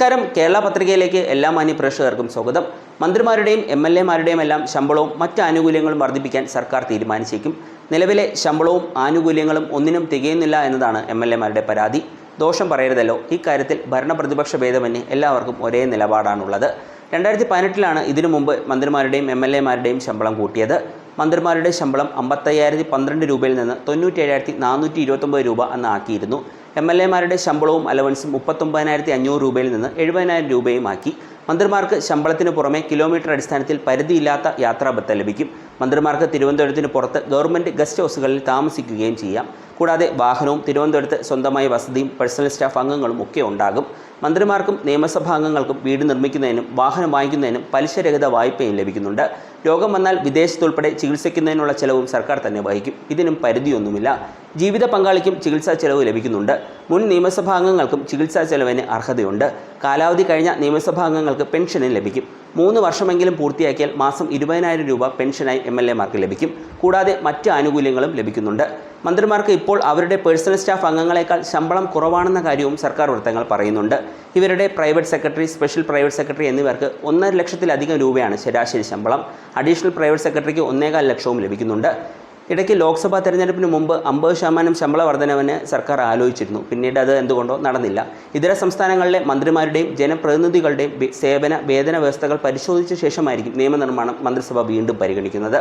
നമസ്കാരം. കേരള പത്രികയിലേക്ക് എല്ലാ മാന്യ പ്രേക്ഷകർക്കും സ്വാഗതം. മന്ത്രിമാരുടെയും എം എൽ എമാരുടെയും എല്ലാം ശമ്പളവും മറ്റ് ആനുകൂല്യങ്ങളും വർദ്ധിപ്പിക്കാൻ സർക്കാർ തീരുമാനിച്ചേക്കും നിലവിലെ ശമ്പളവും ആനുകൂല്യങ്ങളും ഒന്നിനും തികയുന്നില്ല എന്നതാണ് എം എൽ എമാരുടെ പരാതി. ദോഷം പറയരുതല്ലോ. ഇക്കാര്യത്തിൽ ഭരണപ്രതിപക്ഷ ഭേദമന്യേ എല്ലാവർക്കും ഒരേ നിലപാടാണുള്ളത്. രണ്ടായിരത്തി പതിനെട്ടിലാണ് ഇതിനു മുമ്പ് മന്ത്രിമാരുടെയും എം എൽ എമാരുടെയും ശമ്പളം കൂട്ടിയത്. മന്ത്രിമാരുടെ ശമ്പളം അമ്പത്തയ്യായിരത്തി പന്ത്രണ്ട് രൂപയിൽ നിന്ന് തൊണ്ണൂറ്റി ഏഴായിരത്തി നാനൂറ്റി ഇരുപത്തൊമ്പത് രൂപ എന്ന് ആക്കിയിരുന്നു എം എൽ എമാരുടെ ശമ്പളവും അലവൻസും മുപ്പത്തൊമ്പതിനായിരത്തി അഞ്ഞൂറ് രൂപയിൽ നിന്ന് എഴുപതിനായിരം രൂപയും ആക്കി മന്ത്രിമാർക്ക് ശമ്പളത്തിന് പുറമെ കിലോമീറ്റർ അടിസ്ഥാനത്തിൽ പരിധിയില്ലാത്ത യാത്രാബത്ത ലഭിക്കും. മന്ത്രിമാർക്ക് തിരുവനന്തപുരത്തിന് പുറത്ത് ഗവൺമെന്റ് ഗസ്റ്റ് ഹൗസുകളിൽ താമസിക്കുകയും ചെയ്യാം. കൂടാതെ വാഹനവും തിരുവനന്തപുരത്ത് സ്വന്തമായ വസതിയും പേഴ്സണൽ സ്റ്റാഫ് അംഗങ്ങളും ഒക്കെ ഉണ്ടാകും. മന്ത്രിമാർക്കും നിയമസഭാ അംഗങ്ങൾക്കും വീട് നിർമ്മിക്കുന്നതിനും വാഹനം വാങ്ങിക്കുന്നതിനും പലിശരഹിത വായ്പയും ലഭിക്കുന്നുണ്ട്. രോഗം വന്നാൽ വിദേശത്തുൾപ്പെടെ ചികിത്സിക്കുന്നതിനുള്ള ചെലവും സർക്കാർ തന്നെ വഹിക്കും. ഇതിനും പരിധിയൊന്നുമില്ല. ജീവിത പങ്കാളിക്കും ചികിത്സാ ചെലവ് ലഭിക്കുന്നുണ്ട്. മുൻ നിയമസഭാംഗങ്ങൾക്കും ചികിത്സാ ചെലവിന് അർഹതയുണ്ട്. കാലാവധി കഴിഞ്ഞ നിയമസഭാംഗങ്ങൾക്ക് പെൻഷനും ലഭിക്കും. മൂന്ന് വർഷമെങ്കിലും പൂർത്തിയാക്കിയാൽ മാസം ഇരുപതിനായിരം രൂപ പെൻഷനായി എം എൽ എമാർക്ക് ലഭിക്കും. കൂടാതെ മറ്റ് ആനുകൂല്യങ്ങളും ലഭിക്കുന്നുണ്ട്. മന്ത്രിമാർക്ക് ഇപ്പോൾ അവരുടെ പേഴ്സണൽ സ്റ്റാഫ് അംഗങ്ങളെക്കാൾ ശമ്പളം കുറവാണെന്ന കാര്യവും സർക്കാർ വൃത്തങ്ങൾ പറയുന്നുണ്ട്. ഇവരുടെ private secretary special private secretary എന്നിവർക്ക് ഒന്നര ലക്ഷത്തിലധികം രൂപയാണ് ശരാശരി ശമ്പളം. അഡീഷണൽ പ്രൈവറ്റ് സെക്രട്ടറിക്ക് ഒന്നേകാൽ ലക്ഷവും ലഭിക്കുന്നുണ്ട്. ഇടയ്ക്ക് ലോക്സഭാ തെരഞ്ഞെടുപ്പിന് മുമ്പ് അമ്പത് ശതമാനം ശമ്പള വർധനവിന് സർക്കാർ ആലോചിച്ചിരുന്നു. പിന്നീട് അത് എന്തുകൊണ്ടോ നടന്നില്ല. ഇതര സംസ്ഥാനങ്ങളിലെ മന്ത്രിമാരുടെയും ജനപ്രതിനിധികളുടെയും സേവന വേതന വ്യവസ്ഥകൾ പരിശോധിച്ച ശേഷമായിരിക്കും നിയമനിർമ്മാണം മന്ത്രിസഭ വീണ്ടും പരിഗണിക്കുന്നത്.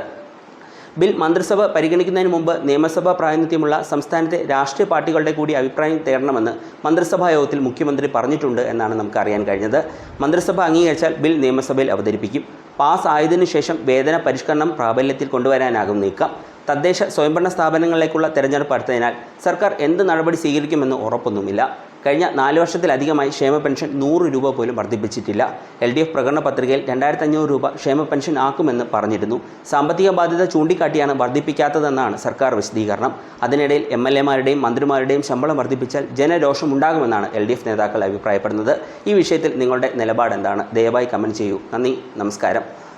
ബിൽ മന്ത്രിസഭ പരിഗണിക്കുന്നതിന് മുമ്പ് നിയമസഭാ പ്രാതിനിധ്യമുള്ള സംസ്ഥാനത്തെ രാഷ്ട്രീയ പാർട്ടികളുടെ കൂടി അഭിപ്രായം തേടണമെന്ന് മന്ത്രിസഭാ യോഗത്തിൽ മുഖ്യമന്ത്രി പറഞ്ഞിട്ടുണ്ട് എന്നാണ് നമുക്ക് അറിയാൻ കഴിഞ്ഞത്. മന്ത്രിസഭ അംഗീകരിച്ചാൽ ബിൽ നിയമസഭയിൽ അവതരിപ്പിക്കും. പാസ് ആയതിനു ശേഷം വേതന പരിഷ്കരണം പ്രാബല്യത്തിൽ കൊണ്ടുവരാനാകും നീക്കം. തദ്ദേശ സ്വയംഭരണ സ്ഥാപനങ്ങളിലേക്കുള്ള തെരഞ്ഞെടുപ്പ് അടുത്തതിനാൽ സർക്കാർ എന്ത് നടപടി സ്വീകരിക്കുമെന്ന് ഉറപ്പൊന്നുമില്ല. കഴിഞ്ഞ നാല് വർഷത്തിലധികമായി ക്ഷേമ പെൻഷൻ നൂറ് രൂപ പോലും വർദ്ധിപ്പിച്ചിട്ടില്ല. എൽ ഡി എഫ് പ്രകടന പത്രികയിൽ രണ്ടായിരത്തി അഞ്ഞൂറ് രൂപ ക്ഷേമ പെൻഷൻ ആക്കുമെന്ന് പറഞ്ഞിരുന്നു. സാമ്പത്തിക ബാധ്യത ചൂണ്ടിക്കാട്ടിയാണ് വർദ്ധിപ്പിക്കാത്തതെന്നാണ് സർക്കാർ വിശദീകരണം. അതിനിടയിൽ എം എൽ എമാരുടെയും മന്ത്രിമാരുടെയും ശമ്പളം വർദ്ധിപ്പിച്ചാൽ ജനരോഷമുണ്ടാകുമെന്നാണ് എൽ ഡി എഫ് നേതാക്കൾ അഭിപ്രായപ്പെടുന്നത്. ഈ വിഷയത്തിൽ നിങ്ങളുടെ നിലപാട് എന്താണ് ദയവായി കമന്റ് ചെയ്യൂ. നന്ദി. നമസ്കാരം.